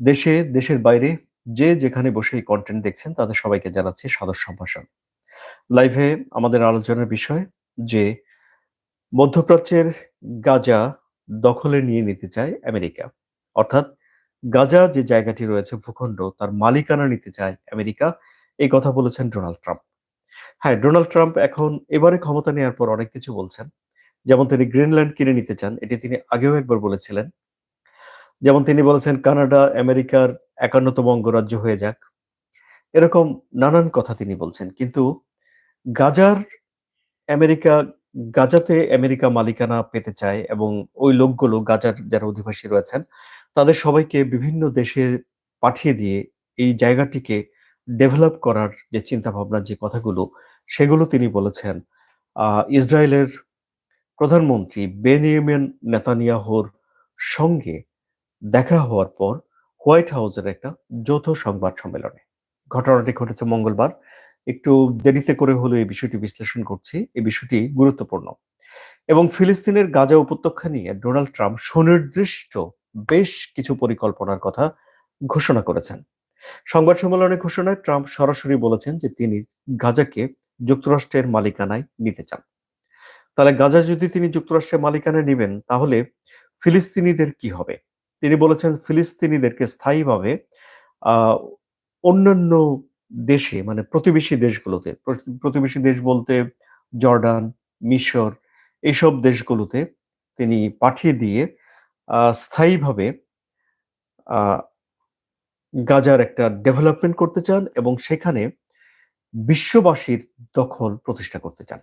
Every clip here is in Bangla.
দেশে, দেশের বাইরে যে যেখানে বসে এই কন্টেন্ট দেখছেন, তাদের সবাইকে জানাচ্ছি সাদর সম্ভাষণ। লাইভে আমাদের আলোচনার বিষয় যে, মধ্যপ্রাচ্যের গাজা দখলে নিয়ে নিতে চায় আমেরিকা। অর্থাৎ গাজা যে জায়গাটি রয়েছে ভূখণ্ড, তার মালিকানা নিতে চায় আমেরিকা এই কথা বলেছেন ডোনাল্ড ট্রাম্প। হ্যাঁ ডোনাল্ড ট্রাম্প এখন এবারে ক্ষমতা নেওয়ার পর অনেক কিছু বলছেন। যেমন তিনি গ্রিনল্যান্ড কিনে নিতে চান, এটি তিনি আগেও একবার বলেছিলেন। যেমন তিনি বলেছেন, কানাডা আমেরিকার একান্নতম অঙ্গরাজ্য হয়ে যাক। এরকম নানান কথা তিনি বলছেন, কিন্তু গাজার আমেরিকা, গাজাতে আমেরিকা মালিকানা পেতে চায় এবং ওই লোকগুলো, গাজার যারা অধিবাসী রয়েছেন, তাদের সবাইকে বিভিন্ন দেশে পাঠিয়ে দিয়ে এই জায়গাটিকে ডেভেলপ করার যে চিন্তা ভাবনার যে কথাগুলো, সেগুলো তিনি বলেছেন। ইসরায়েলের প্রধানমন্ত্রী বেনিয়ামিন নেতানিয়াহুর সঙ্গে দেখা হওয়ার পর হোয়াইট হাউসের একটা যৌথ সংবাদ সম্মেলনে। ঘটনাটি ঘটেছে মঙ্গলবার। একটু দেরিতে করে হলেও এই বিষয়টি বিশ্লেষণ করছি। এই বিষয়টি গুরুত্বপূর্ণ। এবং ফিলিস্তিনের গাজা উপত্যকা নিয়ে ডোনাল্ড ট্রাম্প সুনির্দিষ্ট বেশ কিছু পরিকল্পনার কথা ঘোষণা করেছেন। সংবাদ সম্মেলনে ঘোষণায় ট্রাম্প সরাসরি বলেছেন যে তিনি গাজাকে যুক্তরাষ্ট্রের মালিকানায় নিতে চান। তাহলে গাজা যদি তিনি যুক্তরাষ্ট্রের মালিকানায় নেবেন, তাহলে ফিলিস্তিনিদের কি হবে? তিনি বলেছেন ফিলিস্তিনিদেরকে স্থায়ীভাবে অন্যান্য দেশে মানে প্রতিবেশী দেশগুলোতে প্রতিবেশী দেশ বলতে জর্ডান, মিশর এইসব দেশগুলোতে তিনি পাঠিয়ে দিয়ে স্থায়ীভাবে গাজার একটা ডেভেলপমেন্ট করতে চান এবং সেখানে বিশ্ববাসীর দখল প্রতিষ্ঠা করতে চান।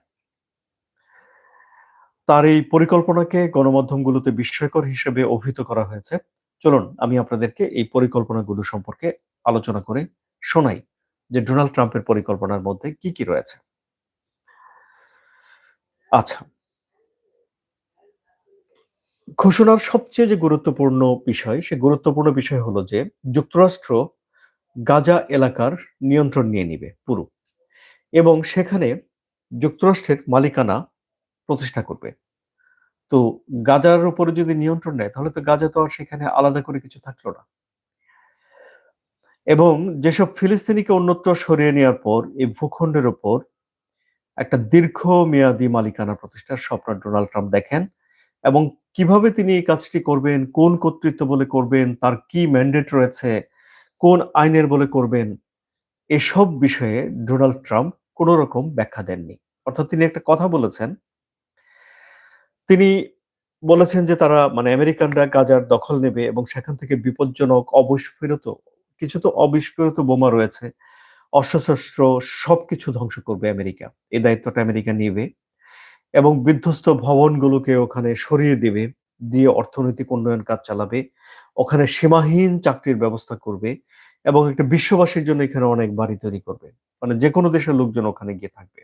তার এই পরিকল্পনাকে গণমাধ্যমগুলোতে বিস্ময়কর হিসেবে অভিহিত করা হয়েছে। চলুন, আমি আপনাদেরকে এই পরিকল্পনাগুলো সম্পর্কে আলোচনা করে শোনাই যে ডোনাল্ড ট্রাম্পের পরিকল্পনার মধ্যে কি কি রয়েছে। আচ্ছা। ঘোষণার সবচেয়ে যে গুরুত্বপূর্ণ বিষয়, সে গুরুত্বপূর্ণ বিষয় হলো যে যুক্তরাষ্ট্র গাজা এলাকার নিয়ন্ত্রণ নিয়ে নিবে পুরো। এবং সেখানে যুক্তরাষ্ট্রের মালিকানা প্রতিষ্ঠা করবে। তো গাজার উপরে যদি নিয়ন্ত্রণ নেয়, তাহলে তো গাজা তো আর সেখানে আলাদা করে কিছু থাকল না। এবং যেসব ফিলিস্তিনিকে অন্যত্র সরিয়ে নেওয়ার পর, এই ভূখণ্ডের উপর একটা দীর্ঘ মেয়াদী মালিকানা প্রতিষ্ঠার স্বপ্ন ডোনাল্ড ট্রাম্প দেখেন এবং কীভাবে তিনি এই কাজটি করবেন, কোন কর্তৃত্ব বলে করবেন, তার কি ম্যান্ডেট রয়েছে, কোন আইনের বলে করবেন, এসব বিষয়ে ডোনাল্ড ট্রাম্প কোন রকম ব্যাখ্যা দেননি। অর্থাৎ তিনি একটা কথা বলেছেন তিনি বলেছেন যে তারা মানে আমেরিকানরা গাজার দখল নেবে এবং সেখান থেকে বিপজ্জনক অবিস্ফোরিত, কিছু তো অবিস্ফোরিত বোমা রয়েছে, অস্ত্রশস্ত্র সবকিছু ধ্বংস করবে আমেরিকা। এই দায়িত্বটা আমেরিকা নেবে এবং বিধ্বস্ত ভবনগুলোকে ওখানে সরিয়ে দেবে, দিয়ে অর্থনৈতিক উন্নয়ন কাজ চালাবে, ওখানে সীমাহীন চাকরির ব্যবস্থা করবে এবং একটা বিশ্ববাসীর জন্য এখানে অনেক বাড়ি তৈরি করবে। মানে যে কোনো দেশের লোকজন ওখানে গিয়ে থাকবে।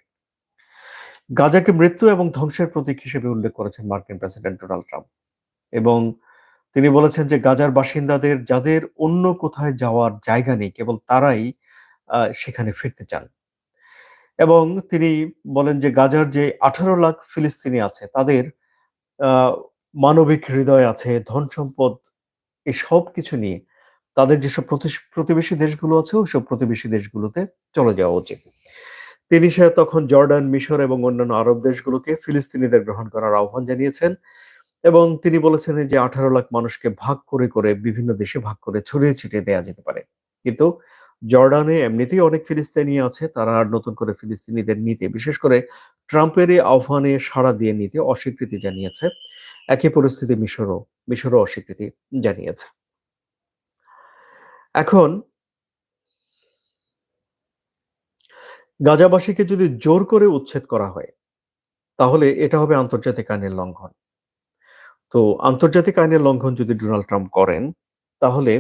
গাজাকে মৃত্যু এবং ধ্বংসের প্রতীক হিসেবে উল্লেখ করেছেন মার্কিন প্রেসিডেন্ট ডোনাল্ড ট্রাম্প। এবং তিনি বলেছেন যে, গাজার বাসিন্দাদের, যাদের অন্য কোথায় যাওয়ার জায়গা নেই, কেবল তারাই সেখানে ফিরতে চান। এবং তিনি বলেন যে, গাজার যে আঠারো লাখ ফিলিস্তিনি আছে, তাদের মানবিক হৃদয় আছে, ধন সম্পদ, এসব কিছু নিয়ে তাদের যেসব প্রতিবেশী দেশগুলো আছে ওইসব প্রতিবেশী দেশগুলোতে চলে যাওয়া উচিত। তিনি সে তখন জর্ডান, মিশর এবং অন্যান্য আরব দেশগুলোকে ফিলিস্তিনিদের গ্রহণ করার আহ্বান জানিয়েছেন এবং তিনি বলেছেন যে আঠারো লাখ মানুষকে ভাগ করে করে বিভিন্ন দেশে ভাগ করে ছড়িয়ে ছিটিয়ে দেওয়া যেতে পারে। কিন্তু জর্ডানে এমনিতেই অনেক ফিলিস্তিনি আছে, তারা আর নতুন করে ফিলিস্তিনিদের নিতে, বিশেষ করে ট্রাম্পের এই আহ্বানে সাড়া দিয়ে নিতে অস্বীকৃতি জানিয়েছে। একই পরিস্থিতি মিশরও মিশরও অস্বীকৃতি জানিয়েছে। এখন গাজাবাসীকে যদি জোর করে উচ্ছেদ করা হয়, তাহলে এটা হবে আন্তর্জাতিক আইনের লঙ্ঘন। তো আন্তর্জাতিক আইনের লঙ্ঘন যদি ডোনাল্ড ট্রাম্প করেন, তাহলে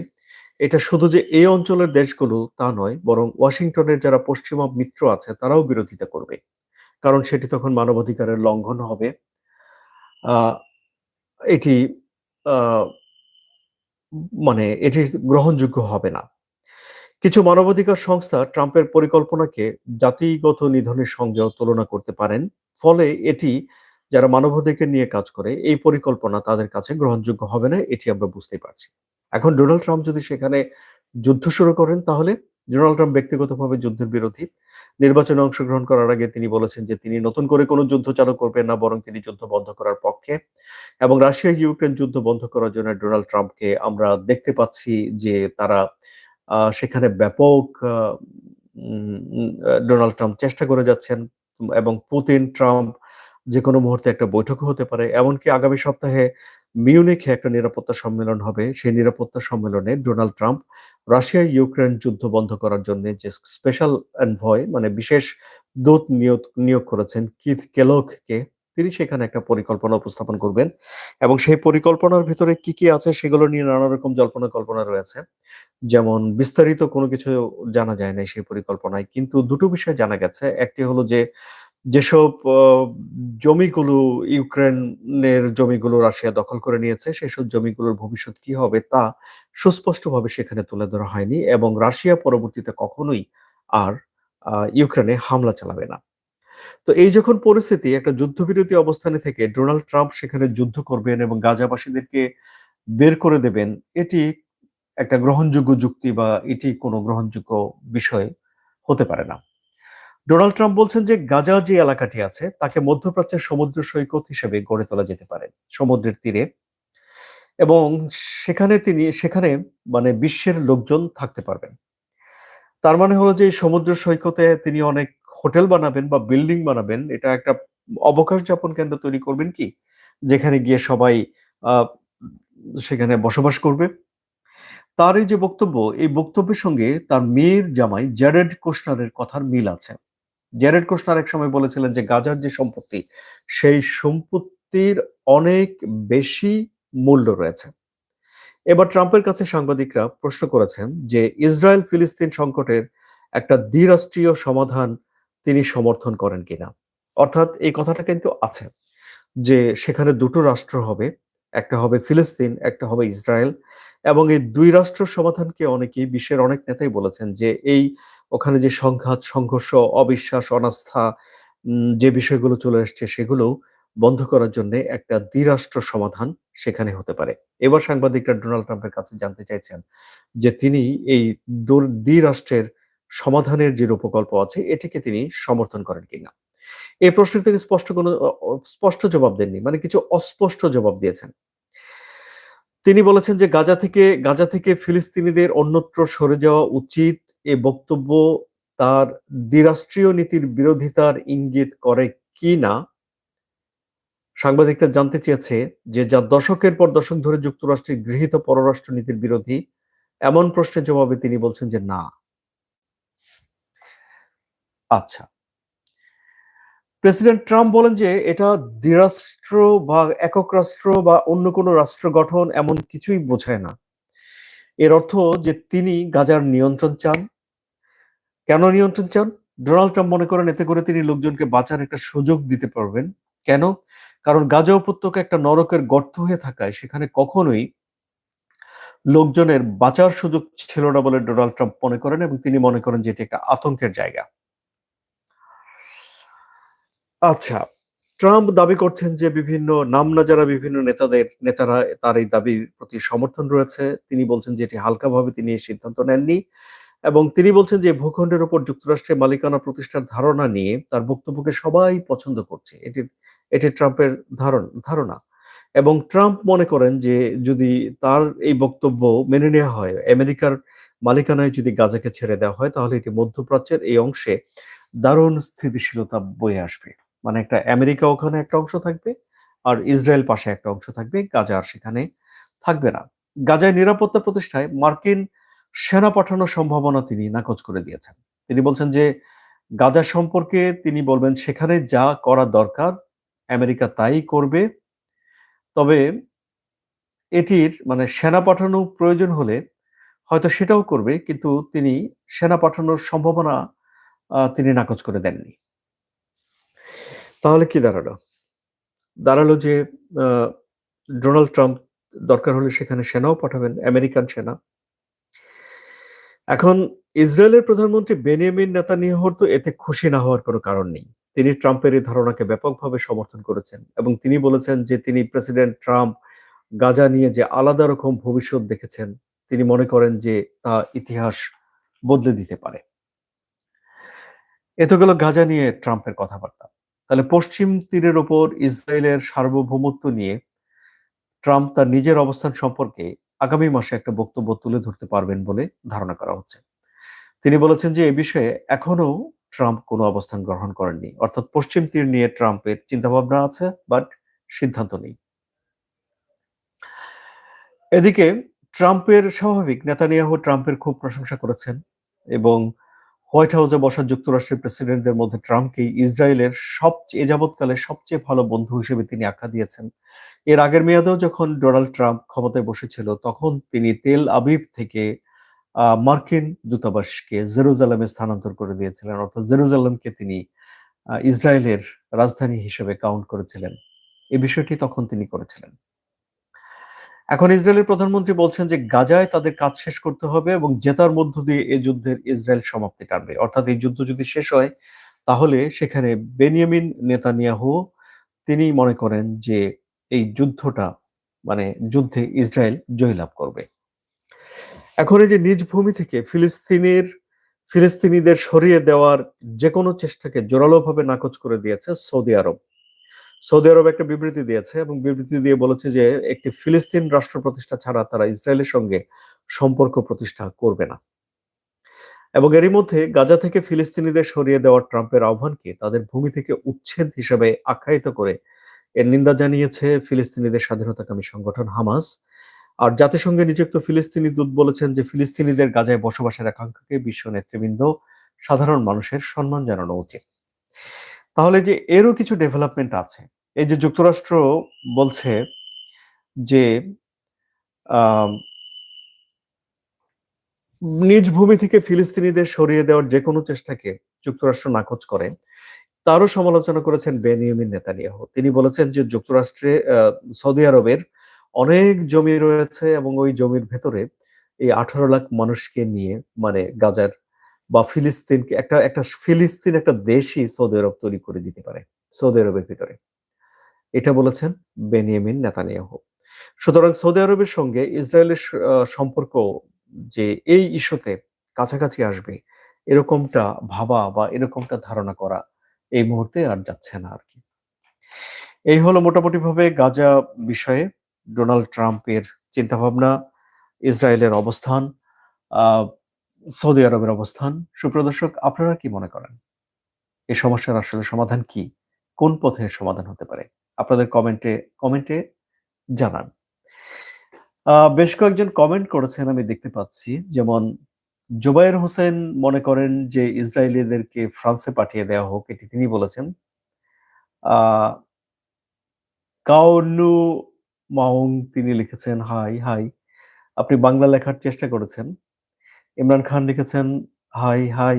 এটা শুধু যে এই অঞ্চলের দেশগুলো তা নয়, বরং ওয়াশিংটনের যারা পশ্চিমা মিত্র আছে, তারাও বিরোধিতা করবে। কারণ সেটি তখন মানবাধিকারের লঙ্ঘন হবে। এটি মানে এটি গ্রহণযোগ্য হবে না। কিছু মানবাধিকার সংস্থা ট্রাম্পের পরিকল্পনাকে জাতিগত নিধনের সঙ্গেও তুলনা করতে পারেন। ফলে এটি যারা মানবাধিকার নিয়ে কাজ করে, এই পরিকল্পনা তাদের কাছে গ্রহণযোগ্য হবে না, এটি আমরা বুঝতেই পারছি। এখন ডোনাল্ড ট্রাম্প যদি সেখানে যুদ্ধ শুরু করেন, তাহলে ডোনাল্ড ট্রাম্প ব্যক্তিগতভাবে যুদ্ধের বিরোধী। নির্বাচনে অংশগ্রহণ করার আগে তিনি বলেছেন যে তিনি নতুন করে কোনো যুদ্ধ চালু করবেন না, বরং তিনি যুদ্ধ বন্ধ করার পক্ষে। এবং রাশিয়া ইউক্রেন যুদ্ধ বন্ধ করার জন্য ডোনাল্ড ট্রাম্পকে আমরা দেখতে পাচ্ছি যে তারা সেখানে ব্যাপক ডোনাল্ড ট্রাম্প চেষ্টা করে যাচ্ছেন এবং পুতিন, ট্রাম্প যে কোনো মুহূর্তে একটা বৈঠকও হতে পারে। এমনকি আগামী সপ্তাহে মিউনিখে একটা নিরাপত্তা সম্মেলন হবে। সেই নিরাপত্তা সম্মেলনে ডোনাল্ড ট্রাম্প রাশিয়া ইউক্রেন যুদ্ধ বন্ধ করার জন্য যে স্পেশাল এনভয় মানে বিশেষ দূত নিয়োগ নিয়োগ করেছেন কিথ কেলককে তিনি সেখানে একটা পরিকল্পনা উপস্থাপন করবেন এবং সেই পরিকল্পনার ভিতরে কি কি আছে সেগুলো নিয়ে নানা রকম জল্পনা কল্পনা রয়েছে। যেমন বিস্তারিত কোনো কিছু জানা যায় না সেই পরিকল্পনায়, কিন্তু দুটো বিষয় জানা গেছে। একটি হলো যে, যেসব জমিগুলো ইউক্রেনের জমিগুলো রাশিয়া দখল করে নিয়েছে, সেসব জমিগুলোর ভবিষ্যৎ কি হবে তা সুস্পষ্টভাবে সেখানে তুলে ধরা হয়নি এবং রাশিয়া পরবর্তীতে কখনোই আর ইউক্রেনে হামলা চালাবে না। তো এই যখন পরিস্থিতি একটা যুদ্ধবিরতি অবস্থানে থেকে ডোনাল্ড ট্রাম্প সেখানে যুদ্ধ করবেন এবং গাজাবাসীদেরকে বের করে দেবেন, এটি একটা গ্রহণযোগ্য যুক্তি বা এটি কোনো গ্রহণযোগ্য বিষয় হতে পারে না। ডোনাল্ড ট্রাম্প বলছেন যে গাজা যে এলাকাটি আছে, তাকে মধ্যপ্রাচ্যের সমুদ্র সৈকত হিসেবে গড়ে তোলা যেতে পারে, সমুদ্রের তীরে। এবং সেখানে তিনি, সেখানে মানে বিশ্বের লোকজন থাকতে পারবেন। তার মানে হলো যে সমুদ্র সৈকতে তিনি অনেক হোটেল বানাবেন বা বিল্ডিং বানাবেন, এটা একটা অবকাশ যাপন কেন্দ্র তৈরি করবেন কি? যেখানে গিয়ে সবাই সেখানে বসবাস করবে। তার এই যে বক্তব্য, এই বক্তব্যের সঙ্গে তার মেয়ের জামাই জ্যারেড কোস্টারের কথার মিল আছে। জ্যারেড কোস্টার এক সময় বলেছিলেন যে, গাজার যে সম্পত্তি, সেই সম্পত্তির অনেক বেশি মূল্য রয়েছে। এবার ট্রাম্পের কাছে সাংবাদিকরা প্রশ্ন করেছেন যে ইসরায়েল ফিলিস্তিন সংকটের একটা দ্বিরাষ্ট্রীয় সমাধান তিনি সমর্থন করেন কিনা। অর্থাৎ এই কথাটা কিন্তু আছে যে সেখানে দুটো রাষ্ট্র হবে, একটা হবে ফিলিস্তিন, একটা হবে ইসরায়েল। এবং এই দুই রাষ্ট্র সমাধানকে অনেকেই, বিশ্বের অনেক নেতাই বলেছেন যে এই ওখানে যে সংঘাত, সংঘর্ষ, অবিশ্বাস, অনাস্থা যে বিষয়গুলো চলে আসছে সেগুলো বন্ধ করার জন্য একটা দ্বিরাষ্ট্র সমাধান সেখানে হতে পারে। এবার সাংবাদিকরা ডোনাল্ড ট্রাম্পের কাছে জানতে চাইছেন যে তিনি এই দ্বিরাষ্ট্রের সমাধানের যে রূপকল্প আছে, এটিকে তিনি সমর্থন করেন কিনা? এই প্রশ্নের তিনি স্পষ্ট কোনো স্পষ্ট জবাব দেননি মানে কিছু অস্পষ্ট জবাব দিয়েছেন। তিনি বলেছেন যে গাজা থেকে গাজা থেকে ফিলিস্তিনিদের অন্যত্র সরে যাওয়া উচিত এ বক্তব্য তার দ্বিরাষ্ট্রীয় নীতির বিরোধিতার ইঙ্গিত করে কি না সাংবাদিকরা জানতে চেয়েছে যে যা দশকের পর দশক ধরে যুক্তরাষ্ট্রের গৃহীত পররাষ্ট্র নীতির বিরোধী, এমন প্রশ্নের জবাবে তিনি বলছেন যে না। আচ্ছা। প্রেসিডেন্ট ট্রাম্প বলেন যে এটা দ্বিরাষ্ট্র বা একক রাষ্ট্র বা অন্য কোনো রাষ্ট্র গঠন এমন কিছুই বোঝায় না। এর অর্থ যে তিনি গাজার নিয়ন্ত্রণ চান। কেন নিয়ন্ত্রণ চান? ডোনাল্ড ট্রাম্প মনে করেন এতে করে তিনি লোকজনকে বাঁচার একটা সুযোগ দিতে পারবেন। কেন? কারণ গাজা উপত্যকা একটা নরকের গর্ত হয়ে থাকায় সেখানে কখনোই লোকজনের বাঁচার সুযোগ ছিল না বলে ডোনাল্ড ট্রাম্প মনে করেন এবং তিনি মনে করেন যে এটি একটা আতঙ্কের জায়গা। আচ্ছা ট্রাম্প দাবি করছেন যে বিভিন্ন নাম না যারা বিভিন্ন নেতাদের, নেতারা তার এই দাবির প্রতি সমর্থন রয়েছে। তিনি বলছেন যে এটি হালকাভাবে তিনি এই সিদ্ধান্ত নেননি এবং তিনি বলছেন যে ভূখণ্ডের উপর যুক্তরাষ্ট্রের মালিকানা প্রতিষ্ঠার ধারণা নিয়ে তার বক্তব্যকে সবাই পছন্দ করছে। এটি এটি ট্রাম্পের ধারণ, ধারণা। এবং ট্রাম্প মনে করেন যে যদি তার এই বক্তব্য মেনে নেওয়া হয়, আমেরিকার মালিকানায় যদি গাজাকে ছেড়ে দেওয়া হয়, তাহলে এটি মধ্যপ্রাচ্যের এই অংশে দারুণ স্থিতিশীলতা বয়ে আসবে। মানে একটা আমেরিকা ওখানে একটা অংশ থাকবে আর ইসরায়েল পাশে একটা অংশ থাকবে, গাজা আর সেখানে থাকবে না। গাজায় নিরাপত্তা প্রতিষ্ঠায় মার্কিন সেনা পাঠানোর সম্ভাবনা তিনি নাকচ করে দিয়েছেন। তিনি বলছেন যে, গাজা সম্পর্কে তিনি বলবেন সেখানে যা করা দরকার, আমেরিকা তাই করবে। তবে এটির মানে সেনা পাঠানো প্রয়োজন হলে হয়তো সেটাও করবে, কিন্তু তিনি সেনা পাঠানোর সম্ভাবনা তিনি নাকচ করে দেননি। তাহলে কি দাঁড়াল? দাঁড়াল যে ডোনাল্ড ট্রাম্প দরকার হলে সেখানে সেনাও পাঠাবেন, আমেরিকান সেনা। এখন ইসরায়েলের প্রধানমন্ত্রী বেনিয়ামিন নেতানিয়াহুর তো এতে খুশি না হওয়ার কোনো কারণ নেই। তিনি ট্রাম্পের এই ধারণাকে ব্যাপকভাবে সমর্থন করেছেন এবং তিনি বলেছেন যে, তিনি প্রেসিডেন্ট ট্রাম্প গাজা নিয়ে যে আলাদা রকম ভবিষ্যৎ দেখেছেন, তিনি মনে করেন যে তা ইতিহাস বদলে দিতে পারে। এত গেল গাজা নিয়ে ট্রাম্পের কথাবার্তা। তাহলে পশ্চিম তীরের ওপর ইসরায়েলের সার্বভৌমত্ব নিয়ে ট্রাম্প তার নিজের অবস্থান সম্পর্কে আগামী মাসে একটা বক্তব্য তুলে ধরতে পারবেন বলে ধারণা করা হচ্ছে। তিনি বলেছেন যে, এ বিষয়ে এখনও ট্রাম্প কোনো অবস্থান গ্রহণ করেননি। অর্থাৎ পশ্চিম তীর নিয়ে ট্রাম্পের চিন্তাভাবনা আছে, বাট সিদ্ধান্ত নেই। এদিকে ট্রাম্পের স্বাভাবিক, নেতানিয়াহু ট্রাম্পের খুব প্রশংসা করেছেন এবং হোয়াইট হাউসে বসা যুক্তরাষ্ট্রের প্রেসিডেন্টদের মধ্যে ট্রাম্পকে ইসরায়েলের সবচেয়ে যাবৎকালে সবচেয়ে ভালো বন্ধু হিসেবে তিনি আখ্যা দিয়েছেন। এর আগের মেয়াদেও যখন ডোনাল্ড ট্রাম্প ক্ষমতায় বসেছিল, তখন তিনি তেল আবিব থেকে মার্কিন দূতাবাসকে জেরুজালেমে স্থানান্তর করে দিয়েছিলেন। অর্থাৎ জেরুজালেমকে তিনি ইসরায়েলের রাজধানী হিসেবে কাউন্ট করেছিলেন। এ বিষয়টি তখন তিনি করেছিলেন। এখন ইসরায়েলের প্রধানমন্ত্রী বলছেন যে গাজায় তাদের কাজ শেষ করতে হবে এবং জেতার মধ্য দিয়ে এই যুদ্ধের ইসরায়েল সমাপ্তি টানবে। অর্থাৎ এই যুদ্ধ যদি শেষ হয়, তাহলে সেখানে বেনিয়ামিন নেতানিয়াহু, তিনি মনে করেন যে এই যুদ্ধটা মানে যুদ্ধে ইসরায়েল জয়লাভ করবে। এখন এই যে নিজ ভূমি থেকে ফিলিস্তিনের, ফিলিস্তিনিদের সরিয়ে দেওয়ার যে কোনো চেষ্টাকে জোরালোভাবে নাকচ করে দিয়েছে সৌদি আরব। সৌদি আরব একটা বিবৃতি দিয়েছে এবং বিবৃতি দিয়ে বলেছে যে একটি ফিলিস্তিন রাষ্ট্র প্রতিষ্ঠা ছাড়া তারা ইসরায়েলের সঙ্গে সম্পর্ক প্রতিষ্ঠা করবে না। এবং এরই মধ্যে গাজা থেকে ফিলিস্তিনিদের সরিয়ে দেওয়া ট্রাম্পের আহ্বানকে তাদের ভূমি থেকে উচ্ছেদ হিসাবে আখ্যায়িত করে এর নিন্দা জানিয়েছে ফিলিস্তিনিদের স্বাধীনতাকামী সংগঠন হামাস। আর জাতিসংঘে নিযুক্ত ফিলিস্তিনি দূত বলেছেন যে ফিলিস্তিনিদের গাজায় বসবাসের আকাঙ্ক্ষাকে বিশ্ব নেতৃবৃন্দ সাধারণ মানুষের সম্মান জানানো উচিত। তাহলে যে এরও কিছু ডেভেলপমেন্ট আছে। এই যে যুক্তরাষ্ট্র বলছে যে নিজ ভূমি থেকে ফিলিস্তিনিদের সরিয়ে দেওয়ার যে কোনো চেষ্টাকে যুক্তরাষ্ট্র নাকচ করে, তারও সমালোচনা করেছেন বেনিয়ামিন নেতানিয়াহু। তিনি বলেছেন যে যুক্তরাষ্ট্রে সৌদি আরবের অনেক জমি রয়েছে এবং ওই জমির ভেতরে এই আঠারো লাখ মানুষকে নিয়ে মানে গাজার বা ফিলিস্তিনকে একটা একটা ফিলিস্তিন একটা দেশই সৌদি আরব তৈরি করে দিতে পারে, সৌদি আরবের ভিতরে। এটা বলেছেন বেনিয়ামিন নেতানিয়াহু। সুতরাং সৌদি আরবের সঙ্গে ইসরায়েলের সম্পর্ক যে এই ইস্যুতে কাছাকাছি আসবে, এরকমটা ভাবা বা এরকমটা ধারণা করা এই মুহূর্তে আর যাচ্ছে না আর কি। এই হলো মোটামুটি ভাবে গাজা বিষয়ে ডোনাল্ড ট্রাম্পের চিন্তাভাবনা, ইসরায়েলের অবস্থান সৌদি আরবের অবস্থান। সুপ্রদর্শক, আপনারা কি মনে করেন? এই সমস্যার আসলে সমাধান কি? কোন পথে সমাধান হতে পারে? আপনাদের কমেন্টে কমেন্টে জানান। বেশ কয়েকজন কমেন্ট করেছেন, আমি দেখতে পাচ্ছি। যেমন, জুবাইর হোসেন মনে করেন যে ইসরায়েলিদেরকে ফ্রান্সে পাঠিয়ে দেওয়া হোক, এটি তিনি বলেছেন। কাউনু মাউং তিনি লিখেছেন, হাই হাই। আপনি বাংলা লেখার চেষ্টা করেছেন। ইমরান খান লিখেছেন, হাই হাই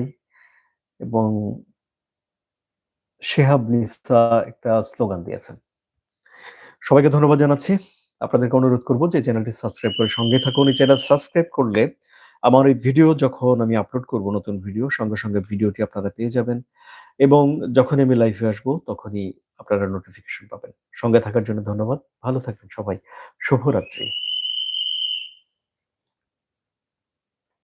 এবং শেহাব নিসা একটা স্লোগান দিয়েছেন। সবাইকে ধন্যবাদ জানাচ্ছি। আপনাদেরকে অনুরোধ করব যে চ্যানেলটি সাবস্ক্রাইব করে সঙ্গে থাকুন। এই চ্যানেল সাবস্ক্রাইব করলে আমার এই ভিডিও যখন আমি আপলোড করব নতুন ভিডিও, সঙ্গে সঙ্গে ভিডিওটি আপনারা পেয়ে যাবেন এবং যখন আমি লাইভে আসব তখনই আপনারা নোটিফিকেশন পাবেন। সঙ্গে থাকার জন্য ধন্যবাদ। ভালো থাকবেন সবাই। শুভরাত্রি।